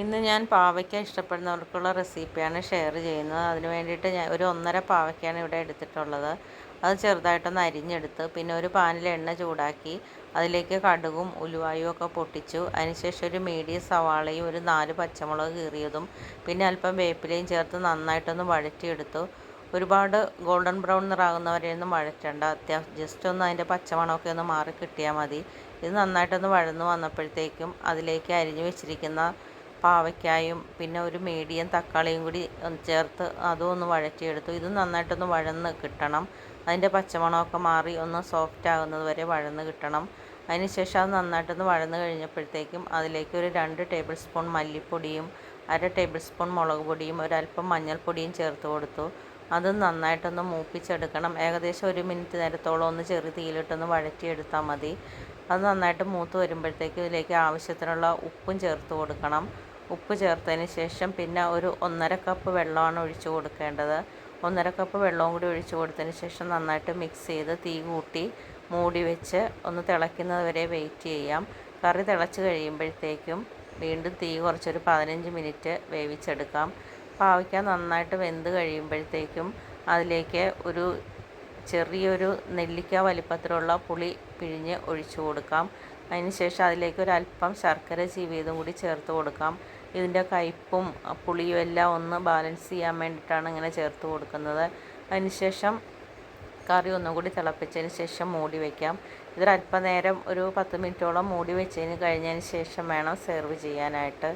ഇന്ന് ഞാൻ പാവയ്ക്ക ഇഷ്ടപ്പെടുന്നവർക്കുള്ള റെസിപ്പിയാണ് ഷെയർ ചെയ്യുന്നത്. അതിന് വേണ്ടിയിട്ട് ഞാൻ ഒരു ഒന്നര പാവയ്ക്കാണ് ഇവിടെ എടുത്തിട്ടുള്ളത്. അത് ചെറുതായിട്ടൊന്ന് അരിഞ്ഞെടുത്ത് പിന്നെ ഒരു പാനിൽ എണ്ണ ചൂടാക്കി അതിലേക്ക് കടുകും ഉലുവായും ഒക്കെ പൊട്ടിച്ചു. അതിനുശേഷം ഒരു മീഡിയം സവാളയും ഒരു നാല് പച്ചമുളക് കീറിയതും പിന്നെ അല്പം വേപ്പിലയും ചേർത്ത് നന്നായിട്ടൊന്ന് വഴറ്റിയെടുത്തു. ഒരുപാട് ഗോൾഡൻ ബ്രൗൺ നിറാകുന്നവരെയൊന്നും വഴറ്റണ്ട. അത്യാവശ്യം ജസ്റ്റ് ഒന്ന് അതിന്റെ പച്ചമണമൊക്കെ ഒന്ന് മാറി കിട്ടിയാൽ മതി. ഇത് നന്നായിട്ടൊന്ന് വഴന്ന് വന്നപ്പോഴത്തേക്കും അതിലേക്ക് അരിഞ്ഞു വെച്ചിരിക്കുന്ന പാവയ്ക്കായും പിന്നെ ഒരു മീഡിയം തക്കാളിയും കൂടി ചേർത്ത് അതും ഒന്ന് വഴറ്റിയെടുത്തു. ഇത് നന്നായിട്ടൊന്ന് വഴന്ന് കിട്ടണം. അതിന്റെ പച്ചമണമൊക്കെ മാറി ഒന്ന് സോഫ്റ്റ് ആകുന്നത് വരെ വഴന്ന് കിട്ടണം. അതിന് ശേഷം അത് നന്നായിട്ടൊന്ന് വഴന്ന് കഴിഞ്ഞപ്പോഴത്തേക്കും അതിലേക്ക് ഒരു രണ്ട് ടേബിൾ സ്പൂൺ മല്ലിപ്പൊടിയും അര ടേബിൾ സ്പൂൺ മുളക് പൊടിയും ഒരല്പം മഞ്ഞൾപ്പൊടിയും ചേർത്ത് കൊടുത്തു. അത് നന്നായിട്ടൊന്ന് മൂപ്പിച്ചെടുക്കണം. ഏകദേശം ഒരു മിനിറ്റ് നേരത്തോളം ഒന്ന് ചെറു തീയിലിട്ടൊന്ന് വഴറ്റിയെടുത്താൽ മതി. അത് നന്നായിട്ട് മൂത്ത് വരുമ്പോഴത്തേക്ക് ഇതിലേക്ക് ആവശ്യത്തിനുള്ള ഉപ്പും ചേർത്ത് കൊടുക്കണം. ഉപ്പ് ചേർത്തതിന് ശേഷം പിന്നെ ഒരു ഒന്നര കപ്പ് വെള്ളമാണ് ഒഴിച്ചു കൊടുക്കേണ്ടത്. ഒന്നര കപ്പ് വെള്ളവും കൂടി ഒഴിച്ചു കൊടുത്തതിന് ശേഷം നന്നായിട്ട് മിക്സ് ചെയ്ത് തീ കൂട്ടി മൂടി വെച്ച് ഒന്ന് തിളയ്ക്കുന്നത് വരെ വെയിറ്റ് ചെയ്യാം. കറി തിളച്ച് കഴിയുമ്പോഴത്തേക്കും വീണ്ടും തീ കുറച്ചൊരു പതിനഞ്ച് മിനിറ്റ് വേവിച്ചെടുക്കാം. പാവയ്ക്ക നന്നായിട്ട് വെന്ത് കഴിയുമ്പോഴത്തേക്കും അതിലേക്ക് ഒരു ചെറിയൊരു നെല്ലിക്ക വലിപ്പത്തിലുള്ള പുളി പിഴിഞ്ഞ് ഒഴിച്ചു കൊടുക്കാം. അതിന് ശേഷം അതിലേക്ക് ഒരു അല്പം ശർക്കര ചീവിയതും കൂടി ചേർത്ത് കൊടുക്കാം. ഇതിന്റെ കയ്പ്പും പുളിയും എല്ലാം ഒന്ന് ബാലൻസ് ചെയ്യാൻ വേണ്ടിയിട്ടാണ് ഇങ്ങനെ ചേർത്ത് കൊടുക്കുന്നത്. അതിനുശേഷം കറി ഒന്നും കൂടി തിളപ്പിച്ചതിന് ശേഷം മൂടി വയ്ക്കാം ഇതൊരല്പനേരം ഒരു പത്ത് മിനിറ്റോളം മൂടി വെച്ചതിന് കഴിഞ്ഞതിന് ശേഷം വേണം സെർവ് ചെയ്യാനായിട്ട്.